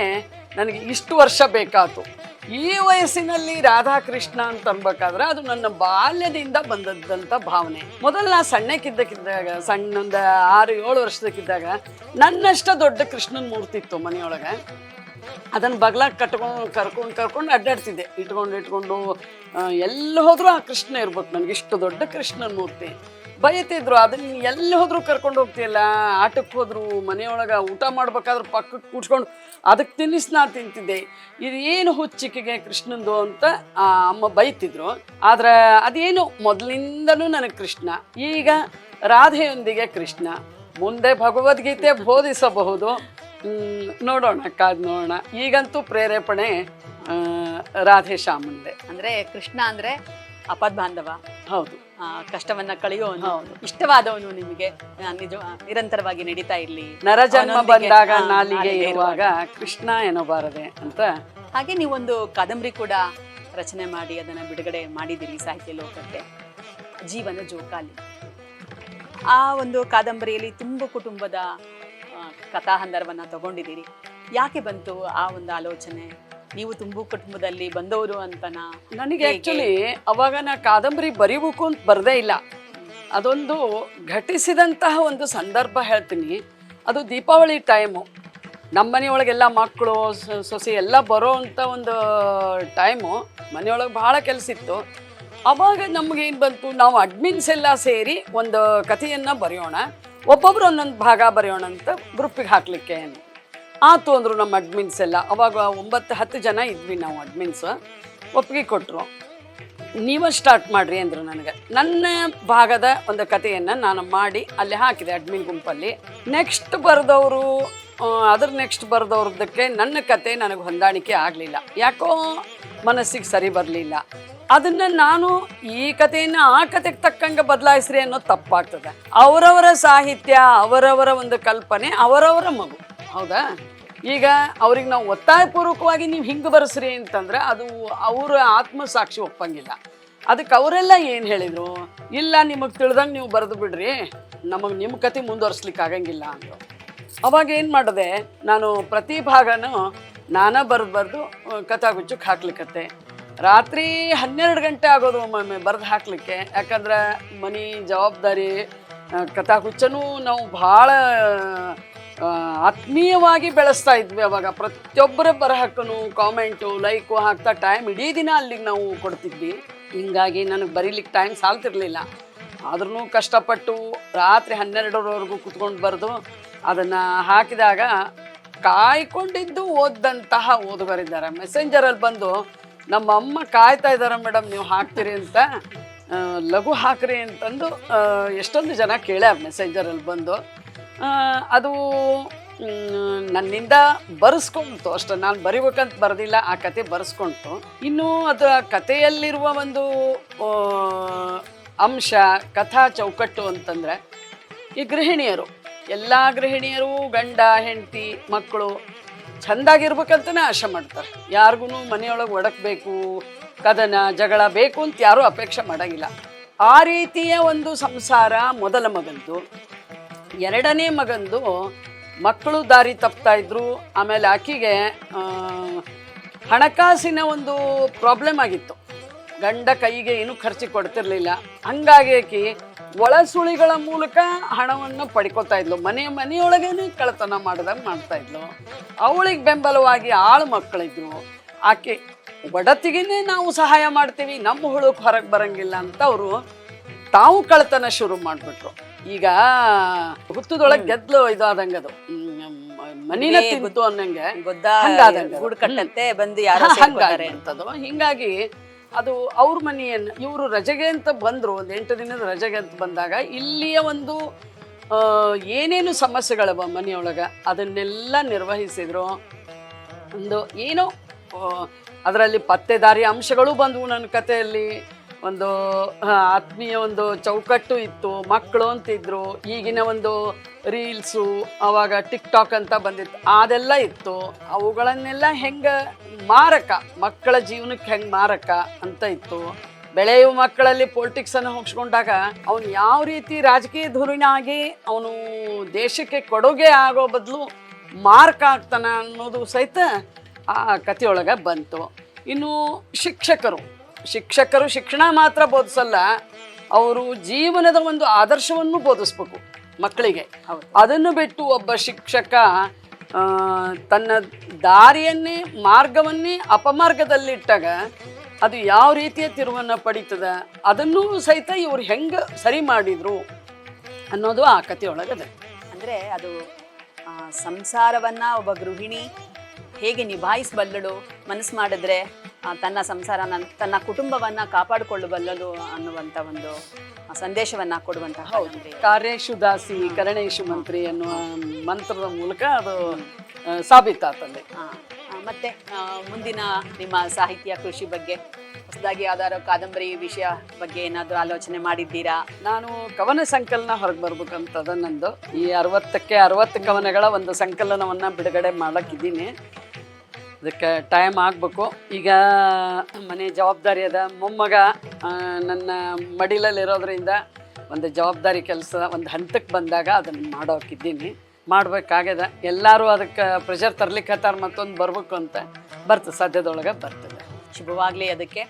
ನನಗೆ ಇಷ್ಟು ವರ್ಷ ಬೇಕಾತು. ಈ ವಯಸ್ಸಿನಲ್ಲಿ ರಾಧಾಕೃಷ್ಣ ಅಂತ ಅನ್ಬೇಕಾದ್ರೆ ಅದು ನನ್ನ ಬಾಲ್ಯದಿಂದ ಬಂದದ್ದಂಥ ಭಾವನೆ. ಮೊದಲು ನಾ ಸಣ್ಣಕ್ಕಿದ್ದಕ್ಕಿದ್ದಾಗ ಸಣ್ಣ ಒಂದು ಆರು, ಏಳು ವರ್ಷದಕ್ಕಿದ್ದಾಗ ನನ್ನಷ್ಟ ದೊಡ್ಡ ಕೃಷ್ಣನ ಮೂರ್ತಿ ಇತ್ತು ಮನೆಯೊಳಗೆ. ಅದನ್ನ ಬಗ್ಲ ಕಟ್ಕೊಂಡು, ಕರ್ಕೊಂಡು ಕರ್ಕೊಂಡು ಅಡ್ಡಾಡ್ತಿದ್ದೆ. ಇಟ್ಕೊಂಡು ಇಟ್ಕೊಂಡು ಎಲ್ಲಿ ಹೋದ್ರೂ ಆ ಕೃಷ್ಣ ಇರ್ಬೇಕು. ನನಗೆ ಇಷ್ಟು ದೊಡ್ಡ ಕೃಷ್ಣನ ಮೂರ್ತಿ. ಬೈತಿದ್ರು ಅದನ್ನ ಎಲ್ಲಿ ಹೋದ್ರು ಕರ್ಕೊಂಡು ಹೋಗ್ತಿಲ್ಲ ಆಟಕ್ಕೆ ಹೋದ್ರು ಮನೆಯೊಳಗೆ ಊಟ ಮಾಡ್ಬೇಕಾದ್ರೆ ಪಕ್ಕಕ್ಕೆ ಕೂಡ್ಸ್ಕೊಂಡು ಅದಕ್ಕೆ ತಿನ್ನಿಸ್ ನಾ ತಿಂತಿದ್ದೆ. ಇದು ಏನು ಹುಚ್ಚಿಕೆಗೆ ಕೃಷ್ಣಂದು ಅಂತ ಆ ಅಮ್ಮ ಬೈತಿದ್ರು. ಆದ್ರೆ ಅದೇನು ಮೊದಲಿಂದನೂ ನನಗೆ ಕೃಷ್ಣ ಈಗ ರಾಧೆಯೊಂದಿಗೆ ಕೃಷ್ಣ. ಮುಂದೆ ಭಗವದ್ಗೀತೆ ಬೋಧಿಸಬಹುದು. ಹ್ಮ್, ನೋಡೋಣ ಕಾದ್ ನೋಡೋಣ. ಈಗಂತೂ ಪ್ರೇರೇಪಣೆ ರಾಧೆ ಶ್ಯಾಮಂದೆ. ಅಂದ್ರೆ ಕೃಷ್ಣ ಅಂದ್ರೆ ಅಪದ್ಬಾಂಧವ. ಹೌದು. ಆ, ಕಷ್ಟವನ್ನ ಕಳೆಯೋನು. ಇಷ್ಟವಾದವನು ನಿಮಗೆ ನಿಜ ನಿರಂತರವಾಗಿ ನಡೀತಾ ಇರ್ಲಿ. ನರಜನ್ಮ ಬಂದಾಗ ನಾಲಿಗೆ ಇರುವಾಗ ಕೃಷ್ಣ ಎನ್ನಬಾರದೆ ಅಂತ. ಹಾಗೆ ನೀವೊಂದು ಕಾದಂಬರಿ ಕೂಡ ರಚನೆ ಮಾಡಿ ಅದನ್ನ ಬಿಡುಗಡೆ ಮಾಡಿದಿರಿ ಸಾಹಿತ್ಯ ಲೋಕಕ್ಕೆ. ಜೀವನ ಜೋಕಾಲಿ. ಆ ಒಂದು ಕಾದಂಬರಿಯಲ್ಲಿ ತುಂಬ ಕುಟುಂಬದ ಕಥಾ ಕಥಾಹಂದರವನ್ನ ತಗೊಂಡಿದ್ದೀರಿ. ಯಾಕೆ ಬಂತು ಆ ಒಂದು ಆಲೋಚನೆ? ನೀವು ತುಂಬು ಕುಟುಂಬದಲ್ಲಿ ಬಂದವರು ಅಂತನ? ನನಗೆ? ಆಕ್ಚುಲಿ ಅವಾಗ ನಾ ಕಾದಂಬರಿ ಬರೀಬೇಕು ಅಂತ ಬರದೇ ಇಲ್ಲ. ಅದೊಂದು ಘಟಿಸಿದಂತಹ ಒಂದು ಸಂದರ್ಭ ಹೇಳ್ತೀನಿ. ಅದು ದೀಪಾವಳಿ ಟೈಮು ನಮ್ಮ ಮನೆಯೊಳಗೆಲ್ಲ ಮಕ್ಕಳು ಸೊಸೆ ಎಲ್ಲ ಬರೋ ಅಂಥ ಒಂದು ಟೈಮು ಮನೆಯೊಳಗೆ ಭಾಳ ಕೆಲಸ ಇತ್ತು. ಅವಾಗ ನಮಗೇನು ಬಂತು? ನಾವು ಅಡ್ಮಿನ್ಸ್ ಎಲ್ಲ ಸೇರಿ ಒಂದು ಕಥೆಯನ್ನು ಬರೆಯೋಣ. ಒಬ್ಬೊಬ್ರು ಒಂದೊಂದು ಭಾಗ ಬರೆಯೋಣ ಅಂತ ಗ್ರೂಪಿಗೆ ಹಾಕಲಿಕ್ಕೆ. ಆತು ಅಂದರು ನಮ್ಮ ಅಡ್ಮಿನ್ಸ್ ಎಲ್ಲ. ಅವಾಗ ಒಂಬತ್ತು, ಹತ್ತು ಜನ ಇದ್ವಿ ನಾವು ಅಡ್ಮಿನ್ಸ್ ಒಪ್ಪಿಗೆ ಕೊಟ್ಟರು ನೀವೇ ಸ್ಟಾರ್ಟ್ ಮಾಡಿರಿ ಅಂದರು ನನಗೆ. ನನ್ನ ಭಾಗದ ಒಂದು ಕಥೆಯನ್ನು ನಾನು ಮಾಡಿ ಅಲ್ಲಿ ಹಾಕಿದೆ ಅಡ್ಮಿನ್ ಗುಂಪಲ್ಲಿ. ನೆಕ್ಸ್ಟ್ ಬರೆದವರು ಅದ್ರ ನೆಕ್ಸ್ಟ್ ಬರೆದವ್ರದ್ದಕ್ಕೆ ನನ್ನ ಕತೆ ನನಗೆ ಹೊಂದಾಣಿಕೆ ಆಗಲಿಲ್ಲ. ಯಾಕೋ ಮನಸ್ಸಿಗೆ ಸರಿ ಬರಲಿಲ್ಲ. ಅದನ್ನು ನಾನು ಈ ಕಥೆಯನ್ನು ಆ ಕತೆಗೆ ತಕ್ಕಂಗೆ ಬದಲಾಯಿಸ್ರಿ ಅನ್ನೋದು ತಪ್ಪಾಗ್ತದೆ. ಅವರವರ ಸಾಹಿತ್ಯ, ಅವರವರ ಒಂದು ಕಲ್ಪನೆ, ಅವರವರ ಮಗು. ಹೌದಾ? ಈಗ ಅವ್ರಿಗೆ ನಾವು ಒತ್ತಾಯಪೂರ್ವಕವಾಗಿ ನೀವು ಹಿಂಗೆ ಬರೆಸ್ರಿ ಅಂತಂದ್ರೆ ಅದು ಅವರ ಆತ್ಮಸಾಕ್ಷಿ ಒಪ್ಪಂಗಿಲ್ಲ. ಅದಕ್ಕೆ ಅವರೆಲ್ಲ ಏನು ಹೇಳಿದರು? ಇಲ್ಲ, ನಿಮಗೆ ತಿಳ್ದಂಗೆ ನೀವು ಬರೆದು ಬಿಡ್ರಿ. ನಮಗೆ ನಿಮ್ಮ ಕತೆ ಮುಂದುವರ್ಸ್ಲಿಕ್ಕೆ ಆಗಂಗಿಲ್ಲ ಅಂದರು. ಅವಾಗ ಏನು ಮಾಡಿದೆ? ನಾನು ಪ್ರತಿ ಭಾಗನೂ ನಾನೇ ಬರೆದು ಬರೆದು ಕಥಾಗುಚ್ಚಕ್ಕೆ ಹಾಕ್ಲಿಕ್ಕತ್ತೆ ರಾತ್ರಿ ಹನ್ನೆರಡು ಗಂಟೆ ಆಗೋದು ಒಮ್ಮೊಮ್ಮೆ ಬರೆದು ಹಾಕ್ಲಿಕ್ಕೆ. ಯಾಕಂದ್ರೆ ಮನೆ ಜವಾಬ್ದಾರಿ ಕಥಾಗುಚ್ಚನೂ ನಾವು ಭಾಳ ಆತ್ಮೀಯವಾಗಿ ಬೆಳೆಸ್ತಾ ಇದ್ವಿ ಅವಾಗ. ಪ್ರತಿಯೊಬ್ಬರ ಬರಹಕ್ಕೂ ಕಾಮೆಂಟು, ಲೈಕು ಹಾಕ್ತಾ ಟೈಮ್ ಇಡೀ ದಿನ ಅಲ್ಲಿಗೆ ನಾವು ಕೊಡ್ತಿದ್ವಿ. ಹಿಂಗಾಗಿ ನನಗೆ ಬರೀಲಿಕ್ಕೆ ಟೈಮ್ ಸಾಲ್ತಿರ್ಲಿಲ್ಲ. ಆದ್ರೂ ಕಷ್ಟಪಟ್ಟು ರಾತ್ರಿ ಹನ್ನೆರಡರವರೆಗೂ ಕುತ್ಕೊಂಡು ಬರೆದು ಅದನ್ನು ಹಾಕಿದಾಗ ಕಾಯ್ಕೊಂಡಿದ್ದು ಓದ್ದಂತಹ ಓದುಗರಿದ್ದಾರೆ. ಮೆಸೆಂಜರಲ್ಲಿ ಬಂದು, ನಮ್ಮ ಅಮ್ಮ ಕಾಯ್ತಾ ಇದ್ದಾರೆ ಮೇಡಮ್ ನೀವು ಹಾಕ್ತೀರಿ ಅಂತ ಲಘು ಹಾಕ್ರಿ ಅಂತಂದು ಎಷ್ಟೊಂದು ಜನ ಕೇಳ್ಯಾರ ಮೆಸೆಂಜರಲ್ಲಿ ಬಂದು. ಅದು ನನ್ನಿಂದ ಬರೆಸ್ಕೊಂತು ಅಷ್ಟೇ. ನಾನು ಬರಿಬೇಕಂತ ಬರೆದಿಲ್ಲ, ಆ ಕತೆ ಬರೆಸ್ಕೊಂತು ಇನ್ನು ಅದು ಕಥೆಯಲ್ಲಿರುವ ಒಂದು ಅಂಶ, ಕಥಾ ಚೌಕಟ್ಟು ಅಂತಂದರೆ, ಈ ಗೃಹಿಣಿಯರು, ಎಲ್ಲ ಗೃಹಿಣಿಯರು, ಗಂಡ, ಹೆಂಡತಿ, ಮಕ್ಕಳು ಚೆಂದಾಗಿರ್ಬೇಕಂತನೇ ಆಶೆ ಮಾಡ್ತಾರೆ. ಯಾರಿಗೂ ಮನೆಯೊಳಗೆ ಒಡಕಬೇಕು, ಕದನ, ಜಗಳ ಬೇಕು ಅಂತ ಯಾರೂ ಅಪೇಕ್ಷೆ ಮಾಡೋಂಗಿಲ್ಲ. ಆ ರೀತಿಯ ಒಂದು ಸಂಸಾರ ಮೊದಲ ಮಗಂದು. ಎರಡನೇ ಮಗಂದು ಮಕ್ಕಳು ದಾರಿ ತಪ್ತಾ ಇದ್ರು, ಆಮೇಲೆ ಆಕಿಗೆ ಹಣಕಾಸಿನ ಒಂದು ಪ್ರಾಬ್ಲಮ್ ಆಗಿತ್ತು. ಗಂಡ ಕೈಗೆ ಏನು ಖರ್ಚು ಕೊಡ್ತಿರ್ಲಿಲ್ಲ. ಹಂಗಾಗಿ ಆಕಿ ಒಳಸುಳಿಗಳ ಮೂಲಕ ಹಣವನ್ನು ಪಡ್ಕೊತಾ ಇದ್ಲು. ಮನೆ, ಮನೆಯೊಳಗೇನೆ ಕಳ್ಳತನ ಮಾಡ್ದಂಗೆ ಮಾಡ್ತಾ ಇದ್ಲು. ಅವಳಿಗೆ ಬೆಂಬಲವಾಗಿ ಆಳು ಮಕ್ಕಳಿದ್ರು. ಆಕೆ ಒಡತಿಗೇನೆ ನಾವು ಸಹಾಯ ಮಾಡ್ತೀವಿ, ನಮ್ಮ ಹುಳುಕ್ ಹೊರಗೆ ಬರಂಗಿಲ್ಲ ಅಂತ ಅವರು ತಾವು ಕಳ್ತನ ಶುರು ಮಾಡಿಬಿಟ್ರು. ಈಗ ಹುತ್ತದೊಳಗೆ ಗೆದ್ಲು ಇದಾದಂಗೆ ಅದು. ಮನಿನ ತಿಂತು ಅನ್ನಂಗೆ ಹುಡ್ಕಂಡಂತೆ ಕಟ್ಟಂತೆ ಬಂದು ಯಾರು ಅಂತದು. ಹಿಂಗಾಗಿ ಅದು ಅವ್ರ ಮನೆಯನ್ನು ಇವರು ರಜೆಗೆ ಅಂತ ಬಂದರು. ಒಂದು ಎಂಟು ದಿನದ ರಜೆಗೆ ಅಂತ ಬಂದಾಗ ಇಲ್ಲಿಯ ಒಂದು ಏನೇನು ಸಮಸ್ಯೆಗಳವ ಮನೆಯೊಳಗೆ ಅದನ್ನೆಲ್ಲ ನಿರ್ವಹಿಸಿದ್ರು. ಒಂದು ಏನು ಅದರಲ್ಲಿ ಪತ್ತೆದಾರಿ ಅಂಶಗಳು ಬಂದವು ನನ್ನ ಕಥೆಯಲ್ಲಿ. ಒಂದು ಆತ್ಮೀಯ ಒಂದು ಚೌಕಟ್ಟು ಇತ್ತು, ಮಕ್ಕಳು ಅಂತಿದ್ರು, ಈಗಿನ ಒಂದು ರೀಲ್ಸು, ಅವಾಗ ಟಿಕ್ ಟಾಕ್ ಅಂತ ಬಂದಿತ್ತು, ಅದೆಲ್ಲ ಇತ್ತು. ಅವುಗಳನ್ನೆಲ್ಲ ಹೆಂಗೆ ಮಾರಕ, ಮಕ್ಕಳ ಜೀವನಕ್ಕೆ ಹೆಂಗೆ ಮಾರಕ ಅಂತ ಇತ್ತು. ಬೆಳೆಯುವ ಮಕ್ಕಳಲ್ಲಿ ಪೊಲಿಟಿಕ್ಸನ್ನು ಹೊಂಚ್ಕೊಂಡಾಗ ಅವನು ಯಾವ ರೀತಿ ರಾಜಕೀಯ ಧುರಿನಾಗಿ ಅವನು ದೇಶಕ್ಕೆ ಕೊಡುಗೆ ಆಗೋ ಬದಲು ಮಾರ್ಕ್ ಆಗ್ತಾನ ಅನ್ನೋದು ಸಹಿತ ಆ ಕಥೆಯೊಳಗೆ ಬಂತು. ಇನ್ನು ಶಿಕ್ಷಕರು ಶಿಕ್ಷಕರು ಶಿಕ್ಷಣ ಮಾತ್ರ ಬೋಧಿಸಲ್ಲ ಅವರು ಜೀವನದ ಒಂದು ಆದರ್ಶವನ್ನು ಬೋಧಿಸ್ಬೇಕು ಮಕ್ಕಳಿಗೆ. ಅದನ್ನು ಬಿಟ್ಟು ಒಬ್ಬ ಶಿಕ್ಷಕ ತನ್ನ ದಾರಿಯನ್ನೇ ಮಾರ್ಗವನ್ನೇ ಅಪಮಾರ್ಗದಲ್ಲಿಟ್ಟಾಗ ಅದು ಯಾವ ರೀತಿಯ ತಿರುವನ್ನು ಪಡೀತದ ಅದನ್ನೂ ಸಹಿತ ಇವ್ರು ಹೆಂಗೆ ಸರಿ ಮಾಡಿದ್ರು ಅನ್ನೋದು ಆ ಕಥೆಯೊಳಗದೆ. ಅಂದರೆ ಅದು ಸಂಸಾರವನ್ನ ಒಬ್ಬ ಗೃಹಿಣಿ ಹೇಗೆ ನಿಭಾಯಿಸಬಲ್ಲಳು ಮನಸ್ಸು ಮಾಡಿದ್ರೆ ತನ್ನ ಸಂಸಾರನ ತನ್ನ ಕುಟುಂಬವನ್ನ ಕಾಪಾಡಿಕೊಳ್ಳಬಲ್ಲಳು ಅನ್ನುವಂತ ಒಂದು ಸಂದೇಶವನ್ನು ಕೊಡುವಂತಹ ಹೌದು. ಕಾರ್ಯೇಶು ದಾಸಿ ಕರಣೇಶು ಮಂತ್ರಿ ಅನ್ನುವ ಮಂತ್ರದ ಮೂಲಕ ಅದು ಸಾಬೀತಾತಂದೆ. ಮತ್ತೆ ಮುಂದಿನ ನಿಮ್ಮ ಸಾಹಿತ್ಯ ಕೃಷಿ ಬಗ್ಗೆ ಹೊಸದಾಗಿ ಯಾವ್ದಾದ್ರು ಕಾದಂಬರಿ ವಿಷಯ ಬಗ್ಗೆ ಏನಾದರೂ ಆಲೋಚನೆ ಮಾಡಿದ್ದೀರಾ? ನಾನು ಕವನ ಸಂಕಲನ ಹೊರಗೆ ಬರ್ಬೇಕಂತದ ನಂದು. ಈ ಅರವತ್ತಕ್ಕೆ ಅರವತ್ತು ಕವನಗಳ ಒಂದು ಸಂಕಲನವನ್ನು ಬಿಡುಗಡೆ ಮಾಡಕ್ಕಿದ್ದೀನಿ ಅದಕ್ಕೆ ಟೈಮ್ ಆಗಬೇಕು. ಈಗ ಮನೆ ಜವಾಬ್ದಾರಿ ಅದ. ಮೊಮ್ಮಗ ನನ್ನ ನನ್ನ ಮಡಿಲಲ್ಲಿರೋದ್ರಿಂದ ಒಂದು ಜವಾಬ್ದಾರಿ ಕೆಲಸ, ಒಂದು ಹಂತಕ್ಕೆ ಬಂದಾಗ ಅದನ್ನು ಮಾಡೋಕಿದ್ದೀನಿ. ಮಾಡಬೇಕಾಗ್ಯದ. ಎಲ್ಲರೂ ಅದಕ್ಕೆ ಪ್ರೆಷರ್ ತರ್ಲಿಕ್ಕೆ ಹತ್ತಾರ ಮತ್ತೊಂದು ಬರ್ಬೇಕು ಅಂತ ಬರ್ತದೆ ಸದ್ಯದೊಳಗೆ ಬರ್ತದೆ. ಶುಭವಾಗಲಿ ಅದಕ್ಕೆ.